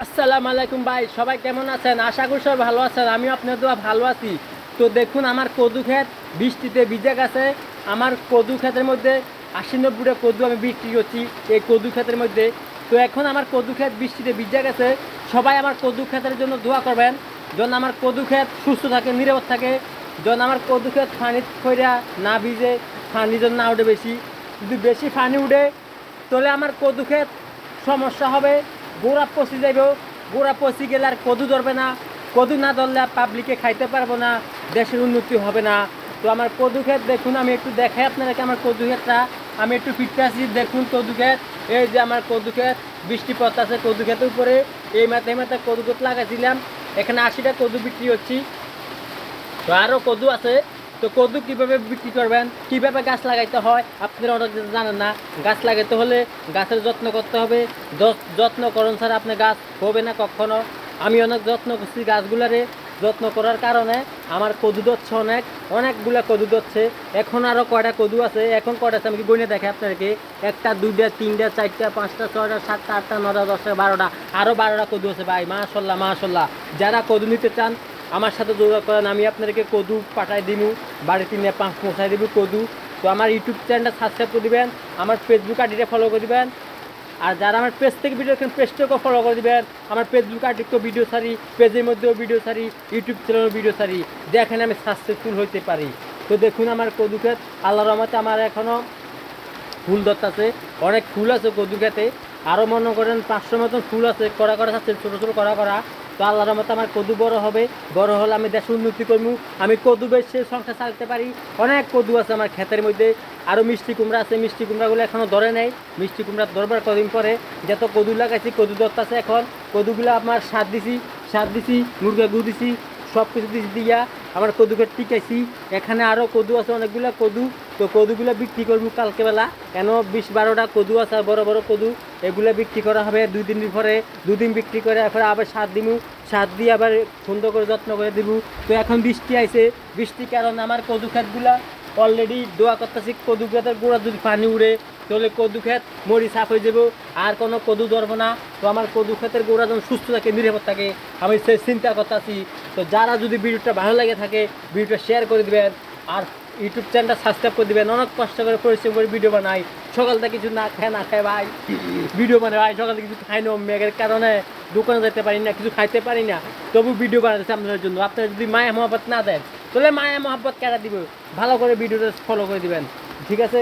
আসসালামু আলাইকুম ভাই, সবাই কেমন আছেন? আশা করি সবাই ভালো আছেন, আমিও আপনার দোয়া ভালো আছি। তো দেখুন, আমার কদু ক্ষেত বৃষ্টিতে ভিজে গেছে। আমার কদু ক্ষেতের মধ্যে আশি নব্বইটা কদু আমি বিক্রি করছি এই কদু ক্ষেতের মধ্যে। তো এখন আমার কদু ক্ষেত বৃষ্টিতে ভিজে গেছে। সবাই আমার কদু ক্ষেতের জন্য দোয়া করবেন। যেন আমার কদু ক্ষেত সুস্থ থাকে, নিরাপদ থাকে। যেন আমার কদু ক্ষেত পানি খৈরা না ভিজে, পানি যেন না উঠে বেশি। যদি বেশি পানি উঠে, তাহলে আমার কদু ক্ষেত সমস্যা হবে। গোড়া পচি যাইব গোড়া পচি গেলে আর কদু ধরবে না, কদু না ধরলে পাবলিকে খাইতে পারব না, দেশের উন্নতি হবে না। তো আমার কদু ক্ষেত দেখুন, আমি একটু দেখাই আপনাদেরকে আমার কদু ক্ষেতটা। আমি একটু ফিরতে আসি দেখুন কদু ক্ষেত। এই যে আমার কদু ক্ষেত বৃষ্টি আছে কদু ক্ষেতের উপরে। এই মাথায় মাথায় কদু ক্ষেত লাগাইছিলাম। এখানে আশিটা কদু বিক্রি হচ্ছি। তো আরও কদু আছে। তো কদু কীভাবে বিক্রি করবেন? কীভাবে গাছ লাগাইতে হয়? আপনারা অনেক জানেন না। গাছ লাগাইতে হলে গাছের যত্ন করতে হবে। যত- যত্ন করুন ছাড়া আপনার গাছ হবে না কখনো। আমি অনেক যত্ন করছি গাছগুলারে। যত্ন করার কারণে আমার কদু ধরছে অনেক। অনেকগুলা কদু ধরছে। এখন আরও কয়টা কদু আছে? এখন কয়টা আছে? আমি কি বইনে দেখে আপনাদেরকে? একটা, দুইটা, তিনটা, চারটা, পাঁচটা, ছয়টা, সাতটা, আটটা নটা দশটা, বারোটা। আরও বারোটা কদু আছে ভাই। মাশাল্লাহ মাশাল্লাহ। যারা কদু নিতে চান আমার সাথে যোগাযোগ করেন, আমি আপনাদেরকে কদু পাঠাই দিব বাড়িতে নিয়ে পাঁচ পৌঁছাই দিব কদু। তো আমার ইউটিউব চ্যানেলটা সাবস্ক্রাইব করে দিবেন, আমার ফেসবুক আইডিটা ফলো করে দিবেন। আর যারা আমার পেজ থেকে ভিডিও দেখেন পেজটাকেও ফলো করে দিবেন। আমার ফেসবুক আইডিকেও ভিডিও ছাড়ি পেজের মধ্যেও ভিডিও ছাড়ি ইউটিউব চ্যানেলেও ভিডিও ছাড়ি দেখেন আমি সাকসেসফুল হইতে পারি। তো দেখুন আমার কদু ক্ষেত আল্লাহ রহমতে আমার এখনও ফুল ধরতেছে। অনেক ফুল আছে কদু খেতে আরও মনে করেন পাঁচশো মতন ফুল আছে করা করা আছে, ছোটো ছোটো করা করা তো আল্লাহর মতো আমার কদু বড় হবে। বড় হলে আমি দেশ উন্নতি করব। আমি কদু বেশি সংসার চালাতে পারি। অনেক কদু আছে আমার ক্ষেতের মধ্যে। আরও মিষ্টি কুমড়া আছে। মিষ্টি কুমড়াগুলো এখনও ধরে নেই। মিষ্টি কুমড়া ধরবার কদিন পরে যত কদু লাগাইছি, কদু ধরতেছে এখন। কদুগুলো আমার সার দিছি সার দিছি মুরগা গু দিছি সব কিছু দিছি দিয়া আমার কদুকে টিকাইছি এখানে আরও কদু আছে, অনেকগুলো কদু। তো কদুগুলো বিক্রি করব কালকে বেলা। কেন? বিশ বারোটা কদু আছে বড় বড় কদু। এগুলো বিক্রি করা হবে দুই দিন পরে। দুদিন বিক্রি করে এরপরে আবার সার দিব সার দিয়ে আবার সুন্দর করে যত্ন করে দিব। তো এখন বৃষ্টি আইছে। বৃষ্টির কারণে আমার কদু ক্ষেতগুলা অলরেডি দোয়া করতেছি, কদু ক্ষেতের গোড়া যদি পানি উড়ে, তাহলে কদু ক্ষেত মরি সাফ হয়ে যাব। আর কোনো কদু ধরবো না। তো আমার কদু ক্ষেতের গোড়া যেন সুস্থ থাকে, নিরাপদ থাকে, আমি সে চিন্তা করতেছি। তো যারা যদি ভিডিওটা ভালো লাগে থাকে, ভিডিওটা শেয়ার করে দেবেন। আর ইউটিউব চ্যানেলটা সাবস্ক্রাইব করে দিবেন। অনেক কষ্ট করে পরিশ্রম করে ভিডিও বানাই। সকাল সকালটা কিছু না খায় না খায় ভাই। ভিডিও বানাই ভাই, সকালে কিছু খাই না মেঘের কারণে দোকানে যেতে পারি না, কিছু খাইতে পারি না। তবু ভিডিও বানাতেছে আপনাদের জন্য। আপনারা যদি মায়া মহাব্বত না দেন, তাহলে মায়া মহাব্বত কেটা দিব। ভালো করে ভিডিওটা ফলো করে দিবেন। ঠিক আছে?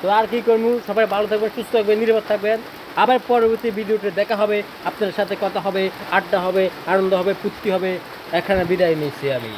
তো আর কি করব? সবাই ভালো থাকবেন, সুস্থ থাকবেন, নিরাপদ থাকবেন। আবার পরবর্তী ভিডিওতে দেখা হবে। আপনাদের সাথে কথা হবে, আড্ডা হবে, আনন্দ হবে, ফুর্তি হবে। এখানে বিদায় নিচ্ছি আমি।